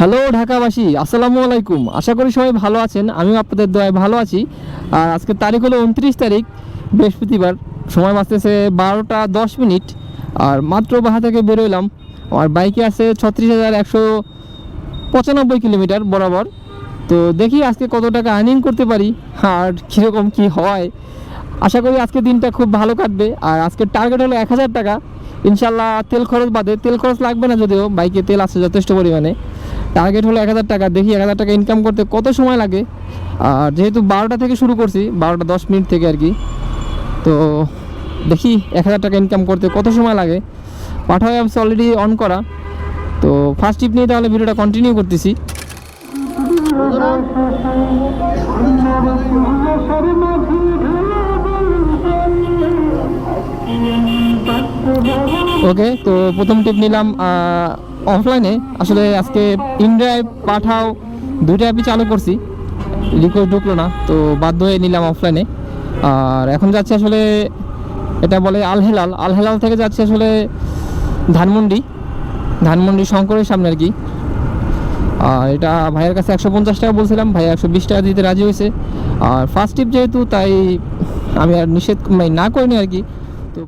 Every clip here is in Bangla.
হ্যালো ঢাকাবাসী, আসসালামু আলাইকুম। আশা করি সবাই ভালো আছেন, আমিও আপনাদের দয়ায় ভালো আছি। আর আজকের তারিখ হলো উনত্রিশ তারিখ, বৃহস্পতিবার। সময় বাঁচতেছে বারোটা দশ মিনিট। আর মাত্র বাহা থেকে বেরোইলাম। আমার বাইকে আছে ছত্রিশ হাজার একশো পঁচানব্বই কিলোমিটার বরাবর। তো দেখি আজকে কত টাকা আর্নিং করতে পারি, আর কীরকম কী হয়। আশা করি আজকে দিনটা খুব ভালো কাটবে। আর আজকের টার্গেট হলো এক হাজার টাকা। ইনশাল্লাহ তেল খরচ বাদে, তেল খরচ লাগবে না যদিও, বাইকে তেল আছে যথেষ্ট পরিমাণে। টার্গেট হলো এক হাজার টাকা। দেখি এক হাজার টাকা ইনকাম করতে কত সময় লাগে। আর যেহেতু বারোটা থেকে শুরু করছি, বারোটা দশ মিনিট থেকে আর কি। তো দেখি এক হাজার টাকা ইনকাম করতে কত সময় লাগে। পাঠাও অ্যাপস অলরেডি অন করা। তো ফার্স্ট টিপ নিয়ে তাহলে ভিডিওটা কন্টিনিউ করতেছি। ওকে তো প্রথম টিপ নিলাম অফলাইনে আসলে আজকে ইনড্রাইভ পাঠাও, দুইটা অ্যাপই চালু করছি। রিকোয়েস্ট ঢুকলো না, তো বাধ্য হয়ে নিলাম অফলাইনে আর এখন যাচ্ছে আসলে, এটা বলে আল হেলাল আল হেলাল থেকে যাচ্ছে আসলে ধানমন্ডি। ধানমন্ডি শঙ্করের সামনে আর কি। আর এটা ভাইয়ের কাছে একশো পঞ্চাশ টাকা বলছিলাম, ভাই একশো বিশ টাকা দিতে রাজি হয়েছে। আর ফার্স্ট টিপ যেহেতু, তাই আমি আর নিষেধ মানে না করিনি আর কি তো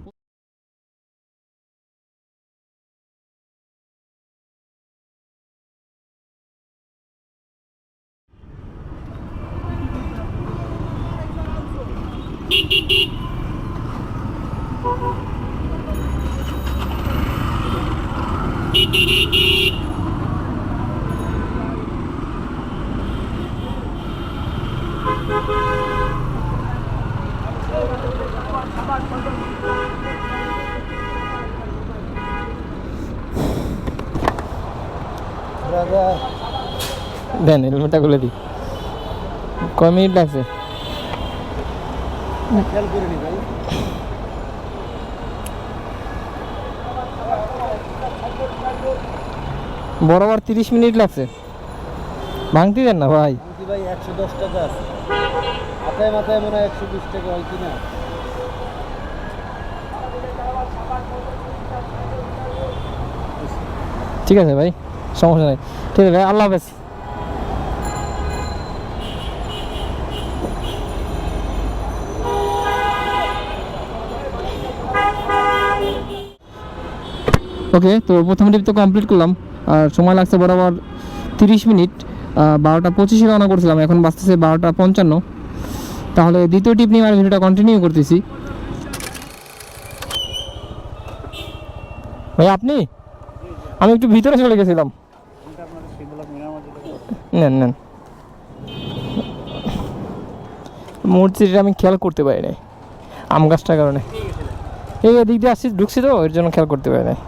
দেন হেলমেটটা খুলে দিই। কয় মিনিট লাগছে বরাবর তিরিশ মিনিট লাগছে। ভাঙতে দেন না ভাই। ভাই একশো দশ টাকা আছে। মাথায় মাথায় মনে হয় একশো বিশ টাকা হয় কিনা। ঠিক আছে ভাই। সমস্যা নাই। ঠিক আছে আল্লাহ হাফেজ। ওকে তো প্রথম টিপ তো কমপ্লিট করলাম। আর সময় লাগছে বরাবর তিরিশ মিনিট। বারোটা পঁচিশে রওনা করছিলাম, এখন বাঁচতেছে বারোটা পঞ্চান্ন। তাহলে দ্বিতীয় টিপ নিয়ে আমার ভিডিওটা কন্টিনিউ করতেছি। ভাই, আপনি? আমি একটু ভিতরে চলে গেছিলাম। নেন নেন। মূর্তিটা আমি খেয়াল করতে পারি নাই, আম গাছটার কারণে। এই দিক দিয়ে আসছি ঢুকছি তো, এর জন্য খেয়াল করতে পারি নাই।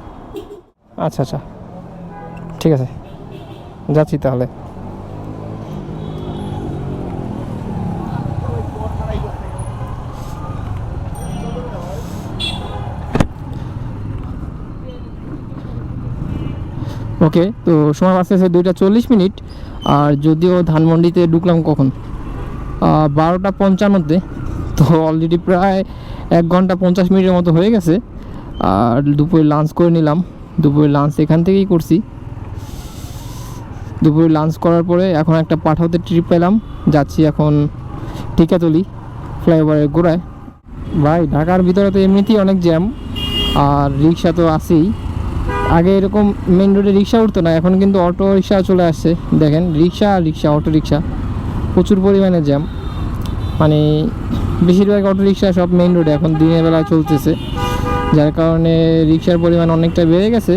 আচ্ছা আচ্ছা। ঠিক আছে। যাচ্ছি তাহলে। ওকে, তো সময় বাঁচতেছে দুইটা চল্লিশ মিনিট। আর যদিও ধানমন্ডিতে ঢুকলাম কখন? বারোটা পঞ্চান্নতে তো অলরেডি প্রায় এক ঘণ্টা পঞ্চাশ মিনিটের মতো হয়ে গেছে। আর দুপুরে লাঞ্চ করে নিলাম। দুপুরে লাঞ্চ এখান থেকেই করছি। দুপুরে লাঞ্চ করার পরে এখন একটা পাঠাতে ট্রিপ পেলাম। যাচ্ছি এখন টিকাতলি ফ্লাইওভারের গোড়ায়। ভাই, ঢাকার ভিতরে তো এমনিতেই অনেক জ্যাম আর রিক্সা তো আছেই। আগে এরকম মেন রোডে রিক্সা উঠতো না, এখন কিন্তু অটো রিক্সা চলে আসছে। দেখেন রিক্সা আর রিক্সা অটো রিক্সা প্রচুর পরিমাণে জ্যাম মানে বেশিরভাগ অটো রিক্সা সব মেইন রোডে এখন দিনের বেলা চলতেছে। যার কারণে রিক্সার পরিমাণ অনেকটা বেড়ে গেছে,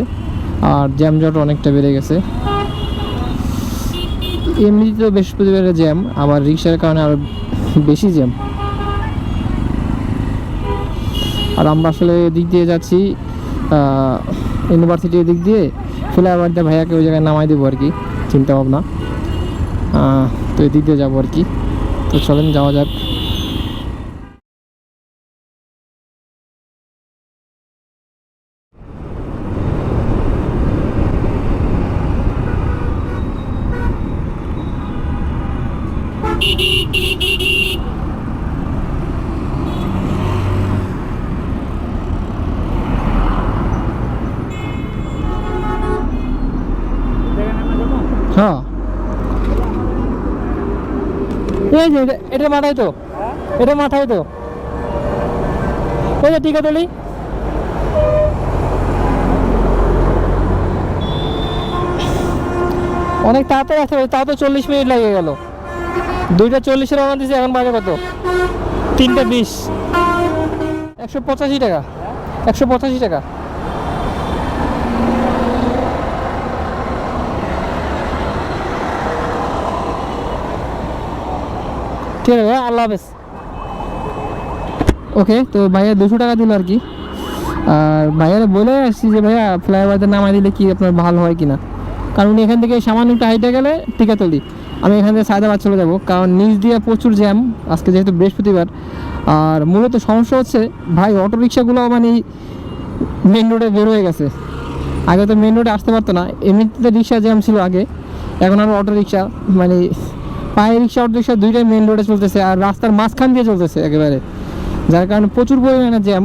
আর জ্যামজট অনেকটা বেড়ে গেছে। এমনি এমনিতেও বৃহস্পতিবারে জ্যাম আবার রিক্সার কারণে আরও বেশি জ্যাম আর আমরা আসলে এদিক দিয়ে যাচ্ছি ইউনিভার্সিটির দিক দিয়ে ফ্লাইওভারটা ভাইয়াকে ওই জায়গায় নামাই দেবো আর কি, চিন্তা ভাবনা। তো এদিক দিয়ে যাব আর কি। তো চলেন, যাওয়া যাক। হ্যাঁ। এই যে এটা- মাথায় তো। এটা মাথায় তো। ওই যে টিকাতলি অনেক তাড়াতাড়ি আসতে তাও তো চল্লিশ মিনিট লেগে গেল। দুইটা চল্লিশে রওনা দিয়েছে, এখন বাজে কত? তিনটা বিশ। একশো পঁচাশি টাকা। একশো পঁচাশি টাকা। ঠিক আছে আল্লাহ হাফেজ। ওকে তো ভাইয়া দুশো টাকা দিল আর কি। আর ভাইয়ার বলে আসছি যে, ভাইয়া ফ্লাইওভারতে নামাই দিলে কি আপনার ভালো হয় কিনা? কারণ উনি এখান থেকে সামান্য একটু হাইটে গেলে টিকা টিকাতলি আমি এখান থেকে সায়দাবাদ চলে যাব, কারণ নিচ দিয়ে প্রচুর জ্যাম, আজকে যেহেতু বৃহস্পতিবার। আর মূলত সমস্যা হচ্ছে, ভাই অটো রিক্সাগুলো মানে মেন রোডে বের হয়ে গেছে। আগে তো মেন রোডে আসতে পারতো না, এমনিতে রিক্সা জ্যাম ছিল আগে। এখন আর অটো রিক্সা মানে পায়ে রিক্সা অটো রিক্সা দুইটাই মেন রোডে চলতেছে আর রাস্তার মাঝখান দিয়ে চলতেছে একেবারে। যার কারণে প্রচুর পরিমাণে জ্যাম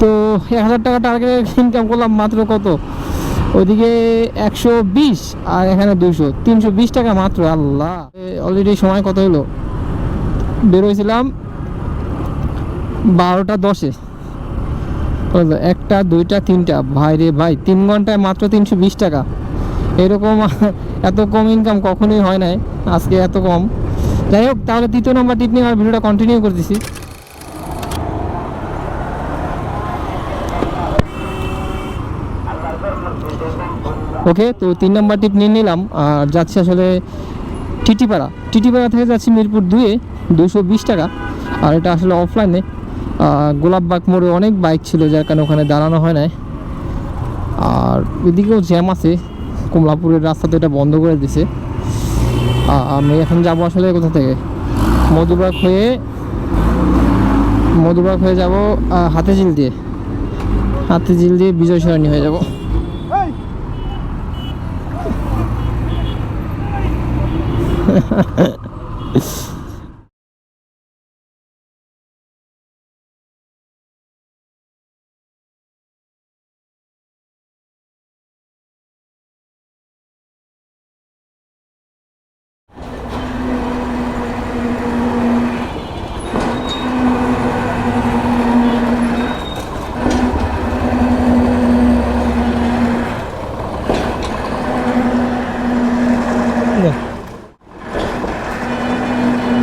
তো এক হাজার টাকা টার্গেট ইনকাম করলাম মাত্র কত? ওইদিকে একশো বিশ আর এখানে দুইশো। তিনশো বিশ টাকা মাত্র, আল্লাহ। অলরেডি সময় কত হলো? বেরোয়ছিলাম বারোটা দশে। একটা, দুইটা, তিনটা। ভাই রে ভাই, তিন ঘন্টায় মাত্র তিনশো বিশ টাকা। এরকম এত কম ইনকাম কখনোই হয় নাই, আজকে এত কম। যাই হোক, তাহলে তৃতীয় নম্বর টিপ নিয়ে আমার ভিডিওটা কন্টিনিউ করে দিছি। ওকে তো তিন নম্বর টিপ নিয়ে নিলাম, আর যাচ্ছি আসলে টিটিপাড়া। টিটিপাড়া থেকে যাচ্ছি মিরপুর দুয়ে দুশো বিশ টাকা, আর এটা আসলে অফলাইনে গোলাপবাগ মোড়ে অনেক বাইক ছিল, যার কারণে ওখানে দাঁড়ানো হয় নাই। আর এদিকেও জ্যাম আছে কমলাপুরের রাস্তা তো এটা বন্ধ করে দিছে। আমি এখন যাব আসলে কোথা থেকে? মধুবাগ হয়ে মধুবাগ হয়ে যাব হাতেঝিল দিয়ে। হাতে ঝিল দিয়ে বিজয় সরণী হয়ে যাব।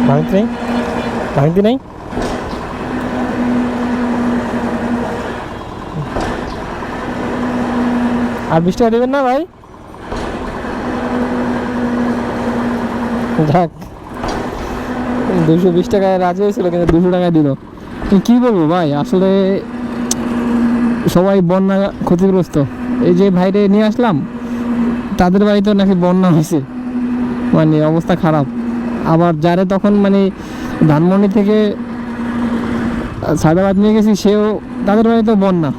ভাঙতি নেই ভাঙতি নেই আর বিশ টাকা দেবেন না ভাই? যাক, দুশো বিশ টাকায় রাজি হয়েছিল, কিন্তু দুশো টাকায় দিল। কি বলব ভাই, আসলে সবাই বন্যা ক্ষতিগ্রস্ত। এই যে ভাইরে নিয়ে আসলাম, তাদের বাড়িতেও নাকি বন্যা হয়েছে। মানে অবস্থা খারাপ। আবার যারে তখন মানে ধানমন্ডি থেকে আহ, সায়দাবাদ নিয়ে গেছি সেও তাদের বাড়িতেও বন্যা।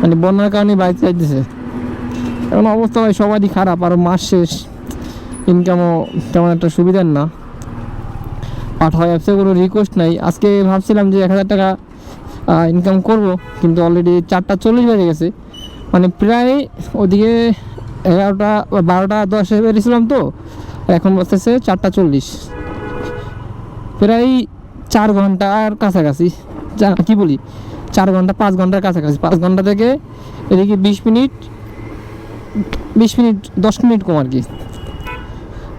মানে বন্যার কারণে বাড়িতে চাইতেছে এখন অবস্থা ভাই সবারই খারাপ আর মাস শেষ। ইনকামও তেমন একটা সুবিধার না। পাঠাও অ্যাপসে কোনো রিকোয়েস্ট নাই। আজকে ভাবছিলাম যে এক হাজার টাকা ইনকাম করব কিন্তু অলরেডি চারটা চল্লিশ বেজে গেছে। মানে প্রায় ওদিকে এগারোটা বারোটা দশে বেরিয়েছিলাম তো এখন বসতেছে চারটা চল্লিশ। প্রায় চার ঘণ্টার কাছাকাছি। কি বলি? চার ঘণ্টা, পাঁচ ঘণ্টার কাছাকাছি। পাঁচ ঘণ্টা থেকে এদিকে বিশ মিনিট বিশ মিনিট, দশ মিনিট কম আর কি।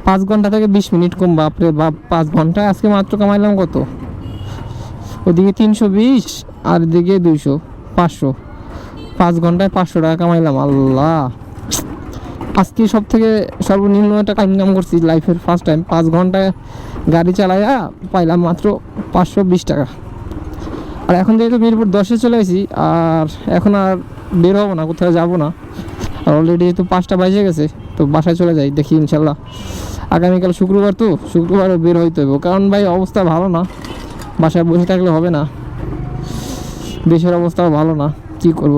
পাঁচ ঘণ্টা থেকে বিশ মিনিট কম, বাপরে বাপ, পাঁচ ঘন্টায় আজকে মাত্র কামাইলাম কত? ওদিকে তিনশো বিশ, আর এদিকে দুইশো, পাঁচশো। পাঁচ ঘন্টায় পাঁচশো টাকা কামাইলাম, আল্লাহ। আজকে সব থেকে সর্বনিম্ন টাকা ইনকাম করছি লাইফের ফার্স্ট টাইম পাঁচ ঘন্টায় গাড়ি চালাইয়া পাইলাম মাত্র পাঁচশো বিশ টাকা। আর এখন যেহেতু মিরপুর দশে চলে আসি আর এখন আর বের হব না, কোথাও যাব না। আর অলরেডি তো পাঁচটা বাজে গেছে, তো বাসায় চলে যাই, দেখি ইনশাল্লাহ। আগামীকাল শুক্রবার তো, শুক্রবারও বের হইতে হবে কারণ ভাই, অবস্থা ভালো না। বাসায় বসে থাকলে হবে না। দেশের অবস্থাও ভালো না, কি করব?